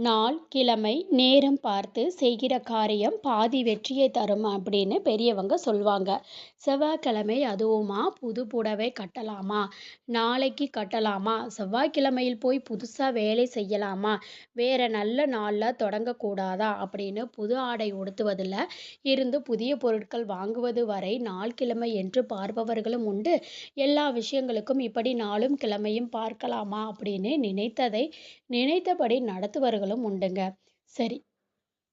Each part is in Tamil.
நாள் கிழமை நேரம் பார்த்து செய்கிற காரியம் பாதி வெற்றியை தரும் அப்படின்னு பெரியவங்க சொல்லுவாங்க செவ்வாய்க்கிழமை அதுவுமா? புது புடவை கட்டலாமா? நாளைக்கு கட்டலாமா? செவ்வாய்க்கிழமையில் போய் புதுசாக வேலை செய்யலாமா? வேற நல்ல நாளில் தொடங்கக்கூடாதா? அப்படின்னு புது ஆடை உடுத்துவதில் இருந்து புதிய பொருட்கள் வாங்குவது வரை நாள் கிழமை என்று பார்ப்பவர்களும் உண்டு. எல்லா விஷயங்களுக்கும் இப்படி நாளும் கிழமையும் பார்க்கலாமா அப்படின்னு நினைத்ததை நினைத்தபடி நடத்துவர்களும் உண்டுங்க. சரி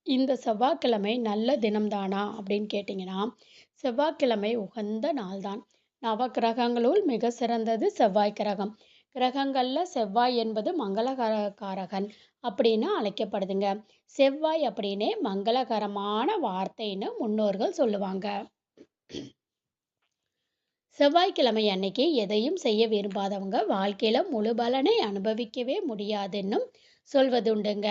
இந்த செவ்வாய்க்கிழமை நல்ல தினம்தானா அப்படின்னு கேட்டிங்கன்னா செவ்வாய்க்கிழமை உகந்த நாள்தான். நவக்கிரகங்களுள் மிக சிறந்தது செவ்வாய் கிரகம். கிரகங்களில் செவ்வாய் என்பது மங்களகரகாரகன் அப்படின்னு அழைக்கப்படுதுங்க. செவ்வாய் அப்படின்னே மங்களகரமான வார்த்தைன்னு முன்னோர்கள் சொல்லுவாங்க. செவ்வாய்க்கிழமை அன்னைக்கு எதையும் செய்ய விரும்பாதவங்க வாழ்க்கையில முழு பலனை அனுபவிக்கவே முடியாதுன்னும் சொல்வதுண்டுங்க.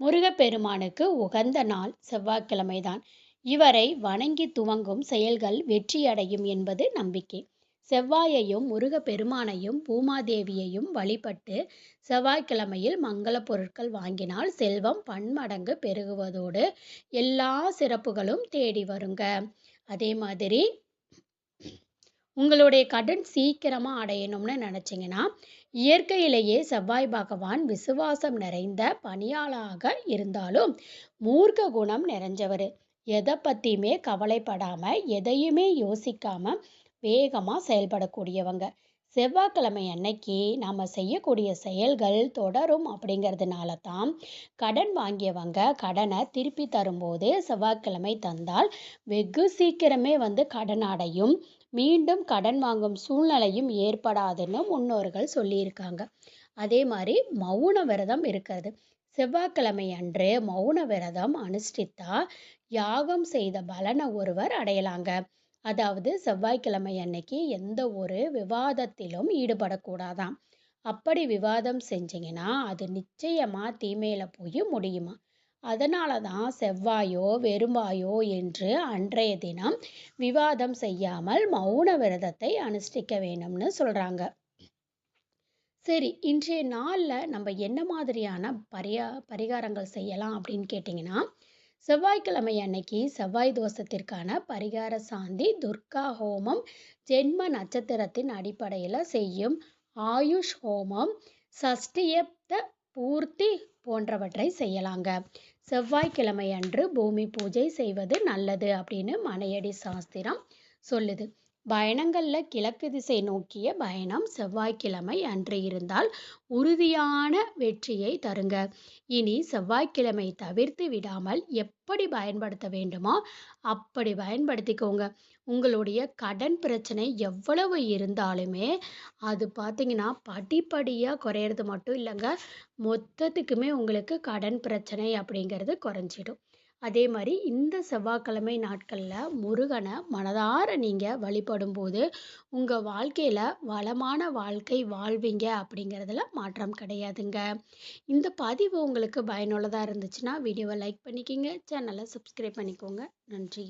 முருகப்பெருமானுக்கு உகந்த நாள் செவ்வாய்க்கிழமை தான் இவரை வணங்கி துவங்கும் செயல்கள் வெற்றியடையும் என்பது நம்பிக்கை. செவ்வாயையும் முருகப்பெருமானையும் பூமாதேவியையும் வழிபட்டு செவ்வாய்க்கிழமையில் மங்கள பொருட்கள் வாங்கினால் செல்வம் பன்மடங்கு பெருகுவதோடு எல்லா சிறப்புகளும் தேடி வருங்க. அதே மாதிரி உங்களுடைய கடன் சீக்கிரமாக அடையணும்னு நினச்சிங்கன்னா இயற்கையிலேயே செவ்வாய் பகவான் விசுவாசம் நிறைந்த பணியாளாக இருந்தாலும் மூர்க்க குணம் நிறைஞ்சவர். எதை பற்றியுமே கவலைப்படாமல் எதையுமே யோசிக்காமல் வேகமாக செயல்படக்கூடியவங்க. செவ்வாய்க்கிழமை அன்னைக்கு நாம் செய்யக்கூடிய செயல்கள் தொடரும் அப்படிங்கிறதுனால தான் கடன் வாங்கியவங்க கடனை திருப்பி தரும்போது செவ்வாய்க்கிழமை தந்தால் வெகு சீக்கிரமே வந்து கடன் அடையும். மீண்டும் கடன் வாங்கும் சூழ்நிலையும் ஏற்படாதுன்னு முன்னோர்கள் சொல்லியிருக்காங்க. அதே மாதிரி மௌன விரதம் இருக்கிறது. செவ்வாய்க்கிழமை அன்று மௌன விரதம் அனுஷ்டித்தா யாகம் செய்த பலனை ஒருவர் அடையலாங்க. அதாவது செவ்வாய்க்கிழமை அன்னைக்கு எந்த ஒரு விவாதத்திலும் ஈடுபடக்கூடாதாம். அப்படி விவாதம் செஞ்சீங்கன்னா அது நிச்சயமா தீமையில போய் முடியுமா? அதனால தான் செவ்வாயோ வெறும்பாயோ என்று அன்றைய தினம் விவாதம் செய்யாமல் மௌன விரதத்தை அனுஷ்டிக்க வேணும்னு சொல்கிறாங்க சரி இன்றைய நாளில் நம்ம என்ன மாதிரியான பரியா பரிகாரங்கள் செய்யலாம் அப்படின்னு கேட்டிங்கன்னா செவ்வாய்க்கிழமை அன்னைக்கு செவ்வாய் தோஷத்திற்கான பரிகார சாந்தி துர்கா ஹோமம் ஜென்ம நட்சத்திரத்தின் அடிப்படையில் செய்யும் ஆயுஷ் ஹோமம் சஷ்டியப்த பூர்த்தி போன்றவற்றை செய்யலாங்க. செவ்வாய்க்கிழமை அன்று பூமி பூஜை செய்வது நல்லது அப்படின்னு மனையடி சாஸ்திரம் சொல்லுது. பயணங்களில் கிழக்கு திசை நோக்கிய பயணம் செவ்வாய்க்கிழமை அன்று இருந்தால் உறுதியான வெற்றியை தருங்க. இனி செவ்வாய்க்கிழமை தவிர்த்து விடாமல் எப்படி பயன்படுத்த வேண்டுமோ அப்படி பயன்படுத்திக்கோங்க. உங்களுடைய கடன் பிரச்சனை எவ்வளவு இருந்தாலுமே அது பார்த்தீங்கன்னா படிப்படியாக குறையிறது மட்டும் இல்லைங்க. மொத்தத்துக்குமே உங்களுக்கு கடன் பிரச்சனை அப்படிங்கிறது குறைஞ்சிடும். அதே மாதிரி இந்த செவ்வாய்க்கிழமை நாட்களில் முருகனை மனதார நீங்கள் வழிபடும்போது உங்கள் வாழ்க்கையில் வளமான வாழ்க்கை வாழ்வீங்க அப்படிங்கிறதுல மாற்றம் கிடையாதுங்க. இந்த பதிவு உங்களுக்கு பயனுள்ளதாக இருந்துச்சுன்னா வீடியோவை லைக் பண்ணிக்கோங்க சேனலை சப்ஸ்கிரைப் பண்ணிக்கோங்க. நன்றி.